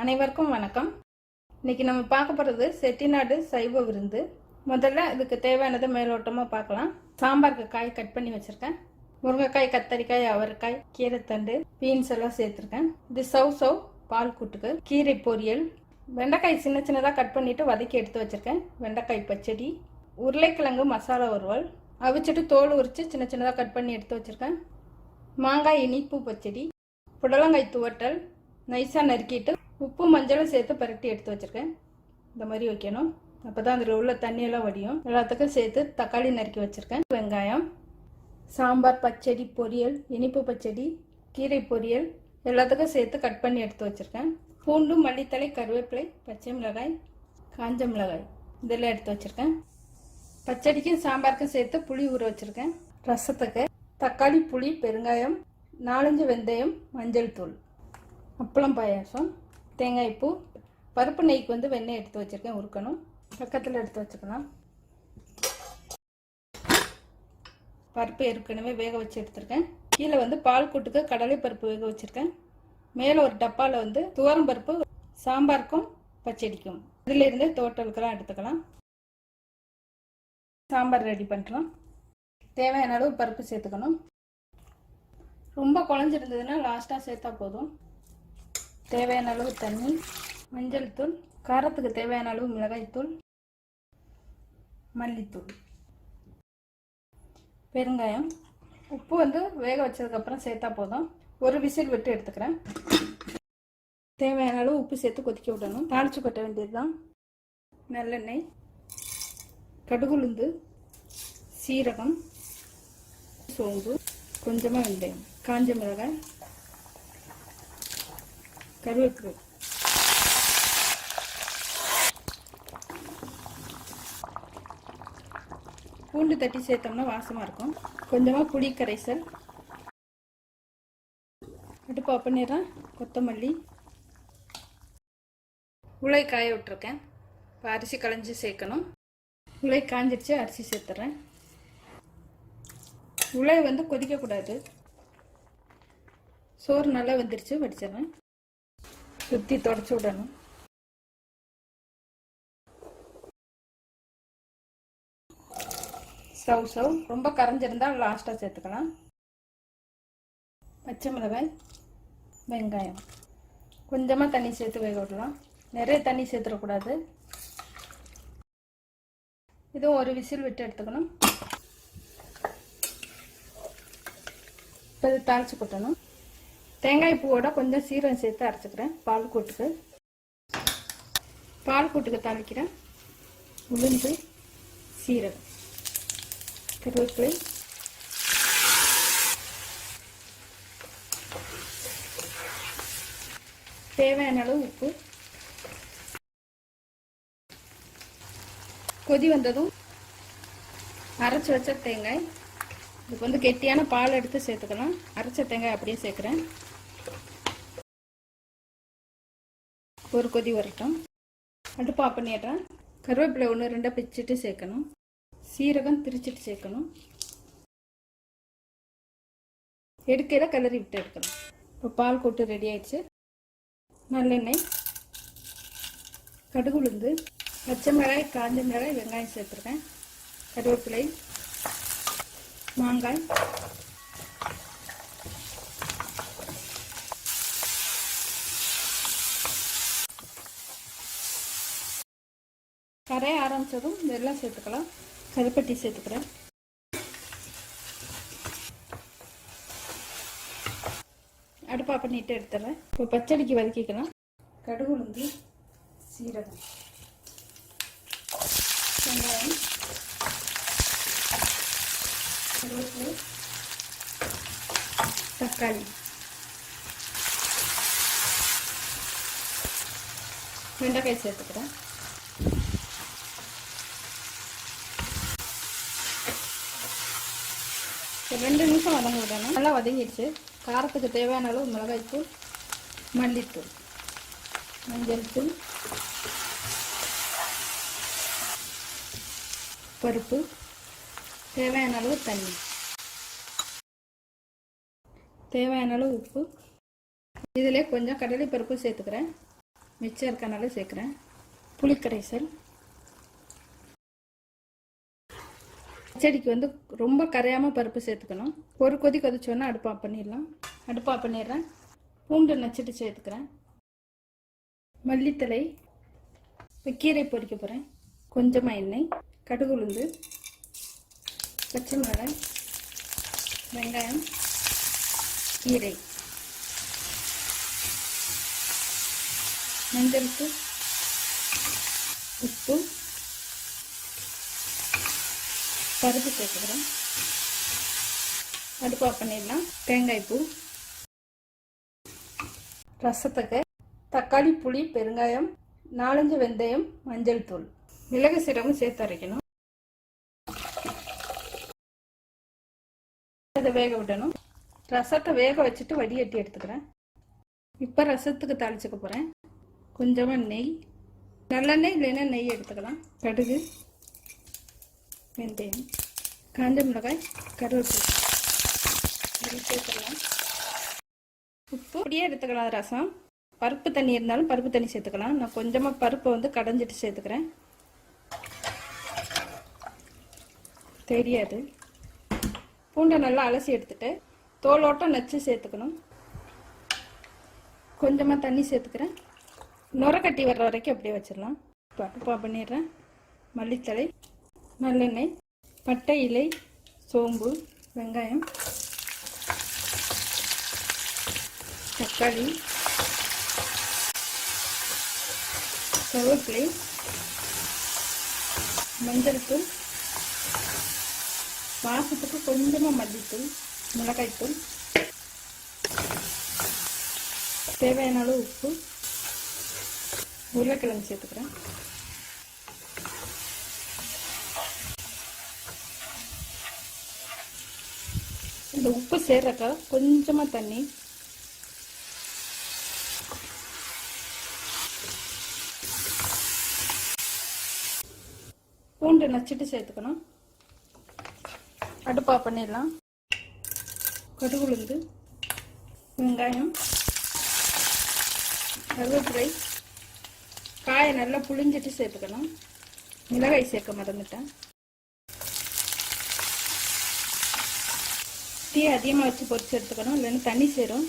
அனைவருக்கும் வணக்கம். இன்னைக்கு நம்ம பார்க்க போகிறது செட்டிநாடு சைவ விருந்து. முதல்ல இதுக்கு தேவையானதை மேலோட்டமாக பார்க்கலாம். சாம்பாருக்கு காய் கட் பண்ணி வச்சுருக்கேன். முருங்கைக்காய் கத்தரிக்காய் அவரைக்காய் கீரைத்தண்டு பீன்ஸ் எல்லாம் சேர்த்துருக்கேன். இது சவ் சவ் பால் கூட்டுக்கு கீரை பொரியல். வெண்டைக்காய் சின்ன சின்னதாக கட் பண்ணிவிட்டு வதக்கி எடுத்து வச்சுருக்கேன். வெண்டைக்காய் பச்சடி உருளைக்கிழங்கு மசாலா வறுவல் அவிச்சிட்டு தோல் உரித்து சின்ன சின்னதாக கட் பண்ணி எடுத்து வச்சுருக்கேன். மாங்காய் இனிப்பு பச்சடி புடலங்காய் துவட்டல் நைஸாக நறுக்கிட்டு உப்பு மஞ்சளும் சேர்த்து பரட்டி எடுத்து வச்சுருக்கேன். இந்த மாதிரி வைக்கணும். அப்போ தான் அதில் உள்ள தண்ணியெல்லாம் வடியும். எல்லாத்துக்கும் சேர்த்து தக்காளி நறுக்கி வச்சுருக்கேன். வெங்காயம் சாம்பார் பச்சடி பொரியல் இனிப்பு பச்சடி கீரை பொரியல் எல்லாத்துக்கும் சேர்த்து கட் பண்ணி எடுத்து வச்சுருக்கேன். பூண்டு மல்லித்தலை கருவேப்பிலை பச்சை மிளகாய் காஞ்ச மிளகாய் இதெல்லாம் எடுத்து வச்சுருக்கேன். பச்சடிக்கும் சாம்பாருக்கும் சேர்த்து புளி ஊற வச்சுருக்கேன். ரசத்துக்கு தக்காளி புளி பெருங்காயம் நாலஞ்சு வெந்தயம் மஞ்சள் தூள் அப்பளம் பாயாசம் தேங்காய் பூ பருப்பு நெய்க்கு வந்து வெண்ணெய் எடுத்து வச்சுருக்கேன் உருக்கணும். பக்கத்தில் எடுத்து வச்சுக்கலாம். பருப்பு ஏற்கனவே வேக வச்சு எடுத்திருக்கேன். கீழே வந்து பால் கூட்டுக்கு கடலை பருப்பு வேக வச்சுருக்கேன். மேலே ஒரு டப்பாவில் வந்து துவரம் பருப்பு சாம்பாருக்கும் பச்சடிக்கும். இதிலிருந்து தோட்டலுக்கெல்லாம் எடுத்துக்கலாம். சாம்பார் ரெடி பண்ணுறோம் தேவையான அளவு பருப்பு சேர்த்துக்கணும். ரொம்ப குழஞ்சிருந்ததுன்னா லாஸ்ட்டாக சேர்த்தா போதும். தேவையான அளவு தண்ணி மஞ்சள் தூள் காரத்துக்கு தேவையான அளவு மிளகாய்த்தூள் மல்லித்தூள். பெருங்காயம். உப்பு வந்து வேக வச்சதுக்கப்புறம் சேர்த்தா போதும். ஒரு விசில் விட்டு எடுத்துக்கிறேன். தேவையான அளவு உப்பு சேர்த்து கொதிக்க விடணும். தாளிச்சு கொட்ட வேண்டியது தான் நல்லெண்ணெய் கடுகுளுந்து சீரகம் சோம்பு கொஞ்சமாக வெந்தயம் காஞ்ச மிளகாய் கருவேப்பிலை. பூண்டு தட்டி சேர்த்தோம்னா வாசமாக இருக்கும். கொஞ்சமாக புளி கரைசல். அடுப்பு ஆஃப் கொத்தமல்லி. உலை காய விட்டுருக்கேன். இப்போ அரிசி களைஞ்சி சேர்க்கணும். உலை காஞ்சிடுச்சு அரிசி சேர்த்துறேன். உலை வந்து கொதிக்கக்கூடாது. சோறு நல்லா வெந்துருச்சு வடிச்சிடுறேன். சுற்றி தொடச்சி விடணும். ஸ்டவ் ஸ்டவ் ரொம்ப கரைஞ்சிருந்தால் லாஸ்ட்டாக சேர்த்துக்கலாம். பச்சை மிளகாய் வெங்காயம். கொஞ்சமாக தண்ணி சேர்த்து வேக விடலாம். நிறைய தண்ணி சேர்த்துடக்கூடாது. இதுவும் ஒரு விசில் விட்டு எடுத்துக்கணும். இப்போ இது தாளிச்சு கொட்டணும். தேங்காய் பூவோட கொஞ்சம் சீரகம் சேர்த்து அரைச்சிக்கிறேன். பால் கூட்டுக்கு பால் கூட்டுக்கு தாளிக்கிறேன். உளுந்து சீரகம் கருவேப்பிலை. தேவையான அளவு உப்பு. கொதி வந்ததும் அரைச்சி வச்ச தேங்காய். இதுக்கு வந்து கெட்டியான பால் எடுத்து சேர்த்துக்கலாம். அரைச்ச தேங்காய் அப்படியே சேர்க்குறேன். ஒரு கொதி வரட்டும். அடுப்பு ஆஃப் பண்ணிடுறேன். கருவேப்பிலை ஒன்று ரெண்டாக பிச்சுட்டு சேர்க்கணும். சீரகம் திரிச்சிட்டு சேர்க்கணும். எடுக்கையில் கிளறி விட்டு எடுக்கணும். இப்போ பால் கொட்டு ரெடி ஆயிடுச்சு. நல்லெண்ணெய் கடுகு உளுந்து பச்சை மிளகாய் காஞ்ச மிளகாய் வெங்காயம் சேர்த்துருக்கேன். கருவேப்பிலை மாங்காய் கரைய ஆரம்பித்ததும் வெள்ளம் சேர்த்துக்கலாம். கருப்பட்டி சேர்த்துக்கிறேன். அடுப்பா பண்ணிட்டு எடுத்துடுறேன் இப்போ பச்சடிக்கு வதக்கிக்கலாம். கடுகு உளுந்து சீரகம். வெங்காயம். கருவேப்பிலை. தக்காளி. வெண்டைக்காய் சேர்த்துக்கிறேன். ரெண்டு நிமிஷம் வதங்க விடணும். நல்லா வதங்கிடுச்சு. காரத்துக்கு தேவையான அளவு மிளகாய்த்தூள் மல்லித்தூள் மஞ்சள் தூள் பருப்பு தேவையான அளவு தண்ணி. தேவையான அளவு உப்பு. இதிலே கொஞ்சம் கடலை பருப்பு சேர்த்துக்கிறேன். மிச்சம் இருக்கனால சேர்க்குறேன். புளிக்கரைசல். பச்சடிக்கு வந்து ரொம்ப கரையாமல் பருப்பு சேர்த்துக்கணும். ஒரு கொதி கொதிச்சோன்னா அடுப்பாக பண்ணிடலாம். அடுப்பாக பண்ணிடுறேன். பூண்டு நச்சுட்டு சேர்த்துக்கிறேன். மல்லித்தலை இப்போ கீரை பொரிக்க போகிறேன் கொஞ்சமாக எண்ணெய் கடுகு உளுந்து பச்சை மிளகாய் வெங்காயம் கீரை. மஞ்சள் உப்பு. பருப்பு சேர்த்துக்கிறோம் அடுப்பு ஆஃப் பண்ணிடலாம். தேங்காய் பூ. ரசத்துக்கு தக்காளி புளி பெருங்காயம் நாலஞ்சு வெந்தயம் மஞ்சள் தூள். மிளகு சீரகம் சேர்த்து அரைக்கணும். அதை வேக விடணும். ரசத்தை வேக வச்சுட்டு வடிகட்டி எடுத்துக்கிறேன். இப்போ ரசத்துக்கு தாளிச்சுக்க போகிறேன் கொஞ்சமாக நெய். நல்லெண்ணெய் இல்லைன்னா நெய் எடுத்துக்கலாம். கடுகு. வெந்தயம் காஞ்ச மிளகாய் கருவேப்பிலை. இது சேர்த்துக்கலாம் உப்பு அப்படியே எடுத்துக்கலாம் ரசம். பருப்பு தண்ணி இருந்தாலும் பருப்பு தண்ணி சேர்த்துக்கலாம். நான் கொஞ்சமாக பருப்பை வந்து கடைஞ்சிட்டு சேர்த்துக்கிறேன். தெரியாது. பூண்டை நல்லா அலசி எடுத்துட்டு தோலோட்டம் நச்சு சேர்த்துக்கணும். கொஞ்சமாக தண்ணி சேர்த்துக்கிறேன். நுர கட்டி வர்ற வரைக்கும் அப்படியே வச்சிடலாம். இப்போ பண்ணிடுறேன். மல்லித்தலை நல்லெண்ணெய் பட்டை இலை சோம்பு வெங்காயம் தக்காளி கருவேப்பிலை மஞ்சள் தூள் வாசத்துக்கு கொஞ்சமாக மல்லித்தூள் மிளகாய்த்தூள் தேவையான அளவு உப்பு உருளைக்கிழங்கு சேர்த்துக்கிறேன். இந்த உப்பு சேர்றக்கா கொஞ்சமாக தண்ணி. பூண்டு நச்சுட்டு சேர்த்துக்கணும். அடுப்பா பண்ணிடலாம். கடுகுளுந்து வெங்காயம் கருவேப்பிலை காயை நல்லா புளிஞ்சிட்டு சேர்த்துக்கணும். மிளகாய் சேர்க்க மறந்துட்டேன். சீ அதிகமாக வச்சு பொறிச்சு எடுத்துக்கணும். இல்லைன்னா தண்ணி சேரும்.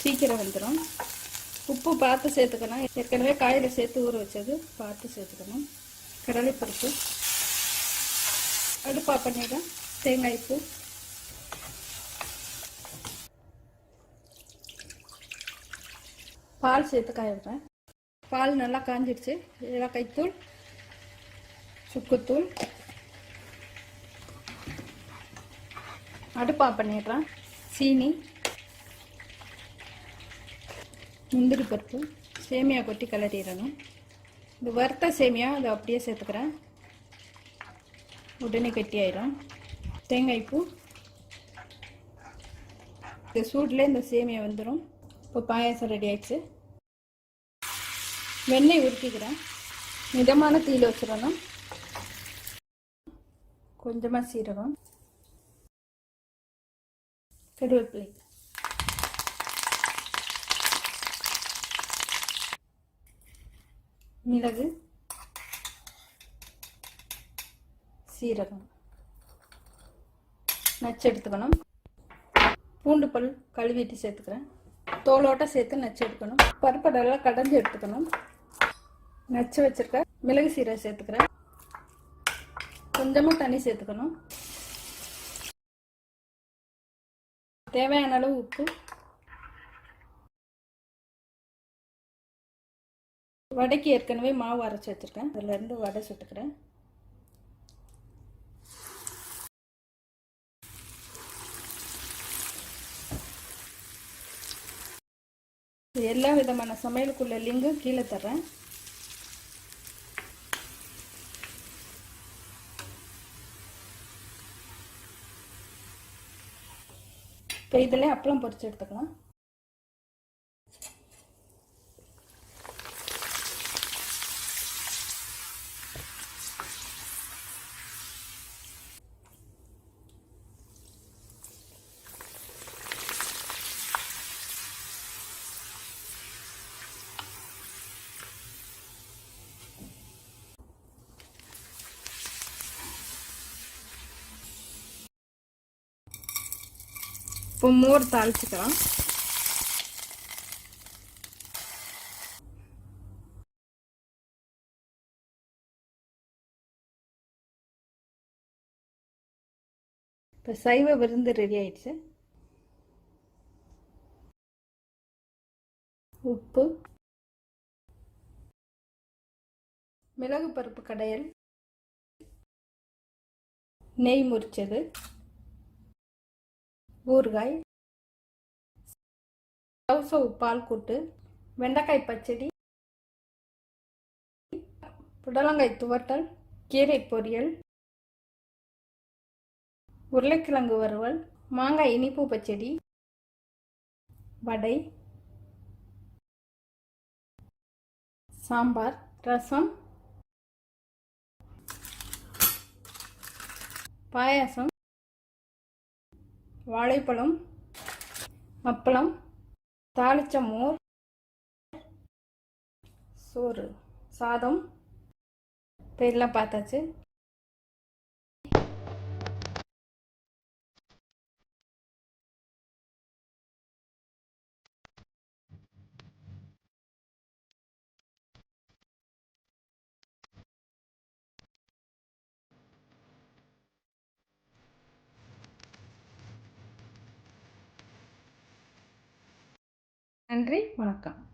சீக்கிரம் வந்துடும் உப்பு பார்த்து சேர்த்துக்கணும். ஏற்கனவே காயில் சேர்த்து ஊற வச்சது பார்த்து சேர்த்துக்கணும். கடலைப்பருப்பு. அடுப்பா பண்ணிடுறேன். தேங்காய் பூ. பால் சேர்த்து காய விடுறேன். பால் நல்லா காஞ்சிடுச்சு ஏலக்காய்த்தூள் சுக்குத்தூள். அடுப்பா பண்ணிடுறேன். சீனி முந்திரி பருப்பு சேமியா கொட்டி கிளறிடணும். இந்த வறுத்த சேமியா அதை அப்படியே சேர்த்துக்கிறேன். உடனே கட்டியாயிரும். தேங்காய் பூ. இந்த சூட்டில் இந்த சேமியா வந்துடும் இப்போ பாயாசம் ரெடி ஆயிடுச்சு. வெண்ணெய் உருக்கிக்கிறேன் மிதமான தீயில் வச்சிடணும். கொஞ்சமாக சீரகம் கருவேப்பிலை. மிளகு. சீரகம். நச்சு எடுத்துக்கணும். பூண்டு பல் கழுவிட்டு சேர்த்துக்கிறேன். தோலோட்ட சேர்த்து நச்சு எடுக்கணும். பருப்பை நல்லா கடைஞ்சி எடுத்துக்கணும். நச்சு வச்சுருக்க மிளகு சீரகம் சேர்த்துக்கிறேன். கொஞ்சமாக தண்ணி சேர்த்துக்கணும். தேவையான அளவு உப்பு. வடைக்கு ஏற்கனவே மாவு அரைச்சி வச்சுருக்கேன். அதுலேருந்து வடை சுட்டுக்கிறேன். எல்லா விதமான சமையலுக்குள்ள லிங்கும் கீழே தர்றேன். இப்போ இதில் அப்பளம் பொரிச்சு எடுத்துக்கலாம். இப்போ மோர் தாளிச்சுக்கலாம். இப்போ சைவ விருந்து ரெடி ஆயிடுச்சு. உப்பு மிளகு பருப்பு கடையல் நெய் முறிச்சது. ஊறுகாய் சவுசவு பால் கூட்டு வெண்டைக்காய் பச்சடி புடலங்காய் துவட்டல் கீரை பொரியல் உருளைக்கிழங்கு வறுவல் மாங்காய் இனிப்பு பச்சடி வடை சாம்பார் ரசம் பாயாசம் வாழைப்பழம் அப்பளம் தாளிச்ச மோர் சோறு சாதம். இப்போ எல்லாம் பார்த்தாச்சு. நன்றி வணக்கம்.